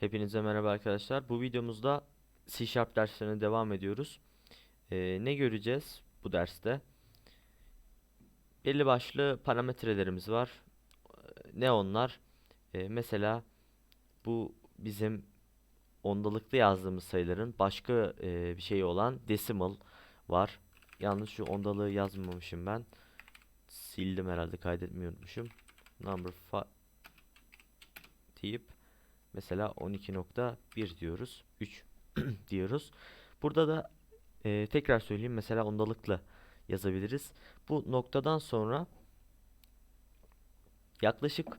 Hepinize merhaba arkadaşlar. Bu videomuzda C Sharp derslerine devam ediyoruz. Ee, ne göreceğiz bu derste? Belli başlı parametrelerimiz var. Ne onlar? Ee, mesela bu bizim ondalıklı yazdığımız sayıların başka e, bir şeyi olan decimal var. Yalnız şu ondalığı yazmamışım ben. Sildim herhalde kaydetmeyi unutmuşum. Number fi- deyip Mesela 12.1 diyoruz. 3 diyoruz. Burada da e, tekrar söyleyeyim. Mesela ondalıkla yazabiliriz. Bu noktadan sonra yaklaşık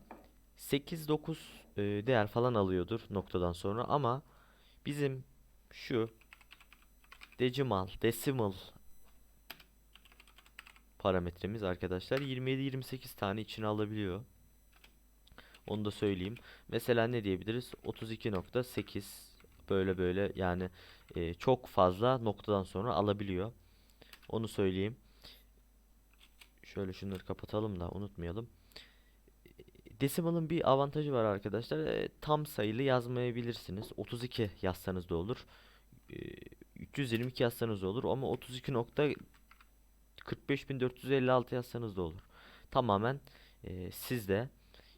8-9 e, değer falan alıyordur noktadan sonra ama bizim şu decimal, decimal parametremiz arkadaşlar 27-28 tane içine alabiliyor. Onu da söyleyeyim. Mesela ne diyebiliriz? 32.8 böyle böyle yani e, çok fazla noktadan sonra alabiliyor. Onu söyleyeyim. Şöyle şunları kapatalım da unutmayalım. Decimal'ın bir avantajı var arkadaşlar. E, tam sayılı yazmayabilirsiniz. 32 yazsanız da olur. E, 322 yazsanız da olur ama 32.45456 yazsanız da olur. Tamamen e, sizde.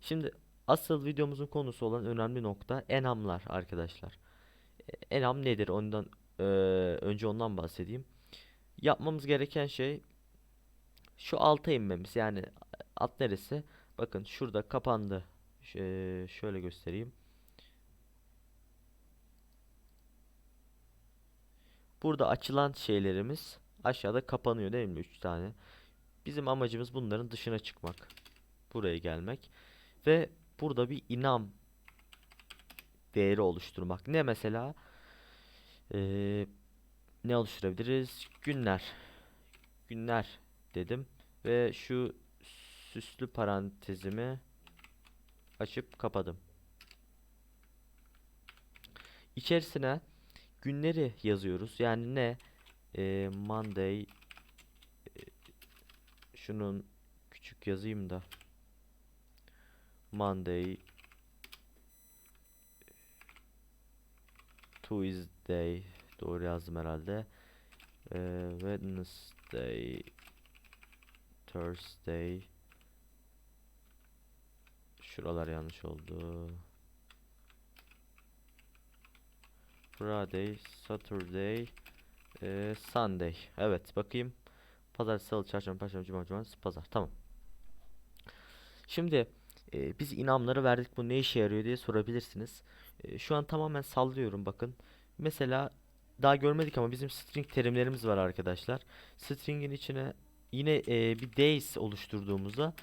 Şimdi Asıl videomuzun konusu olan önemli nokta enamlar arkadaşlar. E, Enam nedir? Ondan e, önce ondan bahsedeyim. Yapmamız gereken şey şu alta inmemiz. Yani alt neresi? Bakın şurada kapandı. Ş- şöyle göstereyim. Burada açılan şeylerimiz aşağıda kapanıyor değil mi? 3 tane. Bizim amacımız bunların dışına çıkmak. Buraya gelmek. Ve burada bir inam değeri oluşturmak. Ne mesela? Ee, ne oluşturabiliriz? Günler. Günler dedim. Ve şu süslü parantezimi açıp kapadım. İçerisine günleri yazıyoruz. Yani ne? Ee, Monday e, şunun küçük yazayım da Monday Tuesday doğru yazdım herhalde. Ee, Wednesday Thursday Şuralar yanlış oldu. Friday, Saturday, ee, Sunday. Evet, bakayım. Pazartesi, Salı, Çarşamba, Perşembe, Cuma, Cumartesi, Pazar. Tamam. Şimdi e, biz inamları verdik bu ne işe yarıyor diye sorabilirsiniz. E, şu an tamamen sallıyorum bakın. Mesela daha görmedik ama bizim string terimlerimiz var arkadaşlar. String'in içine yine e, bir days oluşturduğumuzda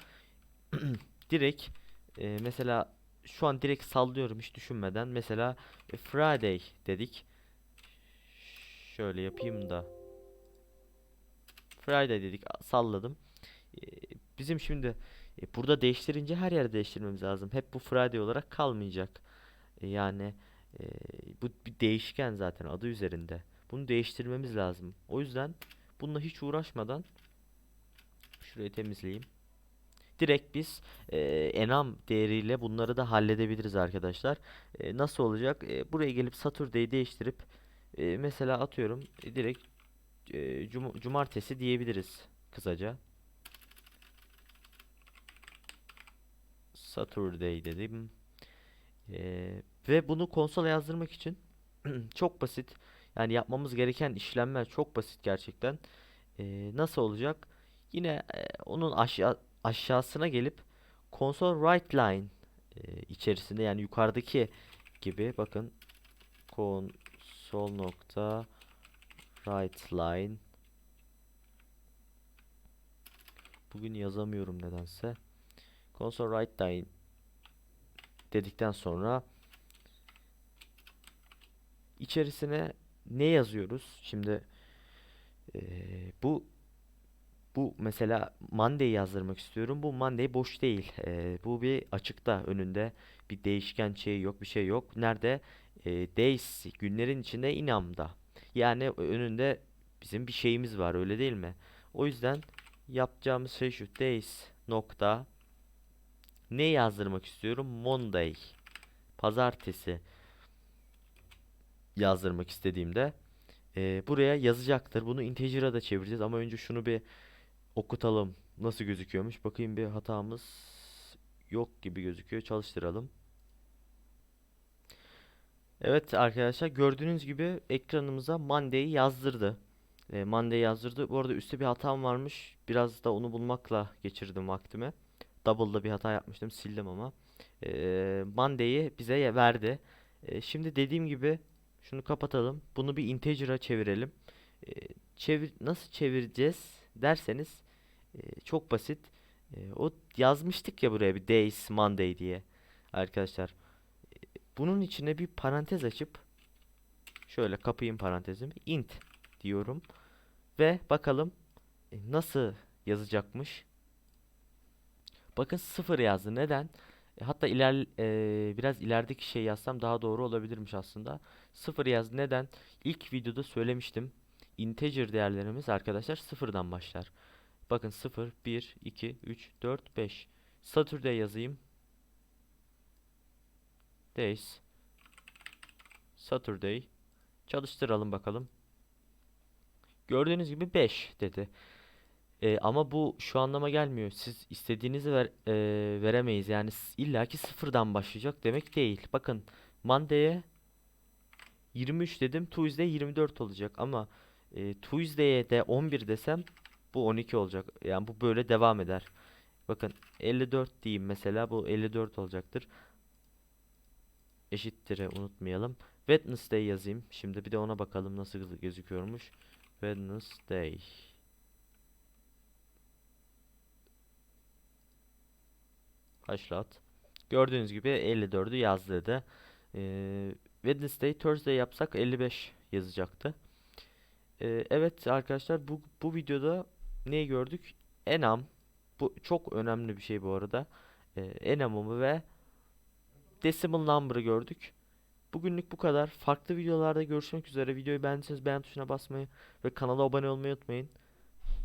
direkt e, mesela şu an direkt sallıyorum hiç düşünmeden. Mesela e, Friday dedik. Şöyle yapayım da. Friday dedik salladım. E, bizim şimdi e, burada değiştirince her yerde değiştirmemiz lazım. Hep bu Friday olarak kalmayacak. E, yani e, bu bir değişken zaten adı üzerinde. Bunu değiştirmemiz lazım. O yüzden bununla hiç uğraşmadan şurayı temizleyeyim. Direkt biz e, enam değeriyle bunları da halledebiliriz arkadaşlar. E, nasıl olacak? E, buraya gelip Saturday'i değiştirip e, mesela atıyorum e, direkt e, cum cumartesi diyebiliriz kısaca. Saturday dedim. Ee, ve bunu konsola yazdırmak için çok basit. Yani yapmamız gereken işlemler çok basit gerçekten. Ee, nasıl olacak? Yine e, onun aşağı aşağısına gelip console write line e, içerisinde yani yukarıdaki gibi bakın console nokta write line bugün yazamıyorum nedense console write line dedikten sonra içerisine ne yazıyoruz? Şimdi eee, bu bu mesela Monday yazdırmak istiyorum. Bu Monday boş değil. Eee, bu bir açıkta önünde bir değişken şey yok, bir şey yok. Nerede? Eee, days günlerin içinde inamda. Yani önünde bizim bir şeyimiz var, öyle değil mi? O yüzden yapacağımız şey şu days nokta ne yazdırmak istiyorum? Monday. Pazartesi. yazdırmak istediğimde e, buraya yazacaktır. Bunu integer'a da çevireceğiz ama önce şunu bir okutalım. Nasıl gözüküyormuş? Bakayım bir hatamız yok gibi gözüküyor. Çalıştıralım. Evet arkadaşlar gördüğünüz gibi ekranımıza Monday yazdırdı. E, Monday yazdırdı. Bu arada üstte bir hatam varmış. Biraz da onu bulmakla geçirdim vaktimi. Double'da bir hata yapmıştım. Sildim ama. E, Monday'i bize verdi. E, şimdi dediğim gibi şunu kapatalım. Bunu bir integer'a çevirelim. E, çevir nasıl çevireceğiz derseniz e, çok basit. E, o yazmıştık ya buraya bir days Monday diye. Arkadaşlar bunun içine bir parantez açıp şöyle kapayım parantezimi. int diyorum ve bakalım e, nasıl yazacakmış. Bakın sıfır yazdı. Neden? E, hatta iler e, biraz ilerideki şey yazsam daha doğru olabilirmiş aslında. Sıfır yazdı. Neden? İlk videoda söylemiştim. Integer değerlerimiz arkadaşlar sıfırdan başlar. Bakın 0, 1, 2, 3, 4, 5. Saturday yazayım. Days. Saturday. Çalıştıralım bakalım. Gördüğünüz gibi 5 dedi. E, ama bu şu anlama gelmiyor. Siz istediğinizi ver, e, veremeyiz. Yani illaki sıfırdan başlayacak demek değil. Bakın Monday'e 23 dedim. Tuesday 24 olacak. Ama e, Tuesday'e de 11 desem bu 12 olacak. Yani bu böyle devam eder. Bakın 54 diyeyim mesela. Bu 54 olacaktır. Eşittir'e unutmayalım. Wednesday yazayım. Şimdi bir de ona bakalım nasıl gözüküyormuş. Wednesday. Başlat. Gördüğünüz gibi 54'ü yazdırdı. Ee, Wednesday, Thursday yapsak 55 yazacaktı. Ee, evet arkadaşlar bu, bu videoda neyi gördük? Enum. Bu çok önemli bir şey bu arada. Ee, enum'u ve decimal number'ı gördük. Bugünlük bu kadar. Farklı videolarda görüşmek üzere. Videoyu beğendiyseniz beğen tuşuna basmayı ve kanala abone olmayı unutmayın.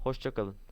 Hoşçakalın.